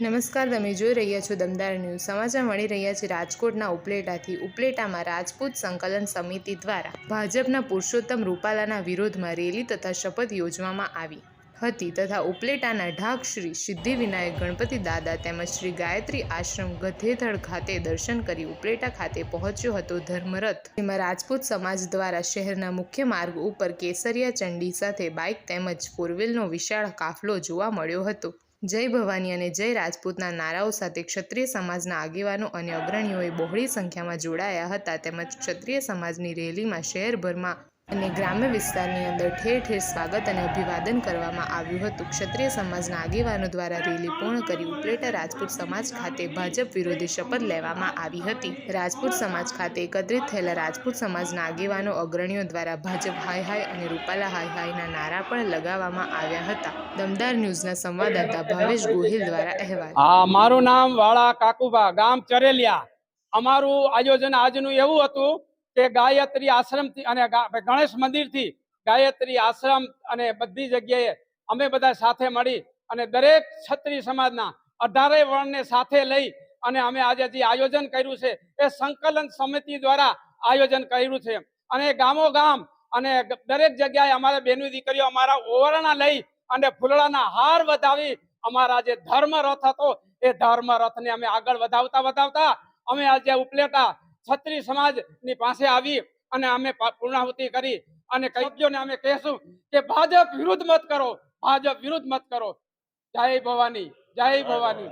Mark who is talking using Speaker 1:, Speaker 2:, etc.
Speaker 1: નમસ્કાર, તમે જોઈ રહ્યા છો દમદાર ન્યૂઝ. સમાચાર મળી રહ્યા છે રાજકોટના ઉપલેટાથી. ઉપલેટામાં રાજપૂત સંકલન સમિતિ દ્વારા ભાજપના પુરુષોત્તમ રૂપાલાના વિરોધમાં રેલી તથા શપથ યોજવામાં આવી હતી તથા ઉપલેટાના ઢાક શ્રી સિદ્ધિવિનાયક ગણપતિ દાદા તેમજ શ્રી ગાયત્રી આશ્રમ ગધેથળ ખાતે દર્શન કરી ઉપલેટા ખાતે પહોંચ્યો હતો ધર્મરથ. જેમાં રાજપૂત સમાજ દ્વારા શહેરના મુખ્ય માર્ગ ઉપર કેસરિયા ચંડી સાથે બાઇક તેમજ ફોરવ્હીલનો વિશાળ કાફલો જોવા મળ્યો હતો. જય ભવાની અને જય રાજપૂતના નારાઓ સાથે ક્ષત્રિય સમાજના આગેવાનો અને અગ્રણીઓએ બહોળી સંખ્યામાં જોડાયા હતા. તેમજ ક્ષત્રિય સમાજની રેલીમાં શહેરભરમાં અને ગ્રામ્ય વિસ્તારની અંદર ઠેર ઠેર સ્વાગત અને અભિવાદન કરવામાં આવ્યું હતું. ક્ષત્રિય સમાજના આગેવાનો દ્વારા રેલી પૂર્ણ કરી ઉપલેટા રાજપૂત સમાજ ખાતે ભાજપ વિરોધી શપથ લેવામાં આવી હતી. રાજપૂત સમાજ ખાતે એકત્રિત થયેલા રાજપૂત સમાજના આગેવાનો અગ્રણીઓ દ્વારા ભાજપ હાય હાય અને રૂપાલા હાય હાયના નારા પણ લગાવવામાં આવ્યા હતા. દમદાર ન્યૂઝના સંવાદદાતા ભાવેશ ગોહિલ દ્વારા અહેવાલ.
Speaker 2: મારું નામ વાળા કાકુબા ગામ ચરેલિયા. અમારું આયોજન આજનું એવું હતું કે ગાયત્રી આશ્રમથી અને ગણેશ મંદિરથી ગાયત્રી આશ્રમ અને બધી જગ્યાએ અમે બધા સાથે મળી અને દરેક ક્ષત્રિય સમાજના અઢારે વર્ણને સાથે લઈ અને અમે આજે જે આયોજન કર્યું છે, એ સંકલન સમિતિ દ્વારા આયોજન કર્યું છે. અને ગામો ગામ અને દરેક જગ્યાએ અમારે બેનો દીકરીઓ અમારા ઓવરણા લઈ અને ફૂલડાના હાર વધાવી અમારા જે ધર્મ રથ હતો, એ ધર્મ રથને અમે આગળ વધાવતા વધાવતા અમે આજે ઉપલેટા છત્રી સમાજની પાસે આવી અને અમે પૂર્ણાહુતિ કરી અને કૈદીઓને અમે કહેશું કે ભાજપ વિરુદ્ધ મત કરો, ભાજપ વિરુદ્ધ મત કરો. જય ભવાની જય ભવાની.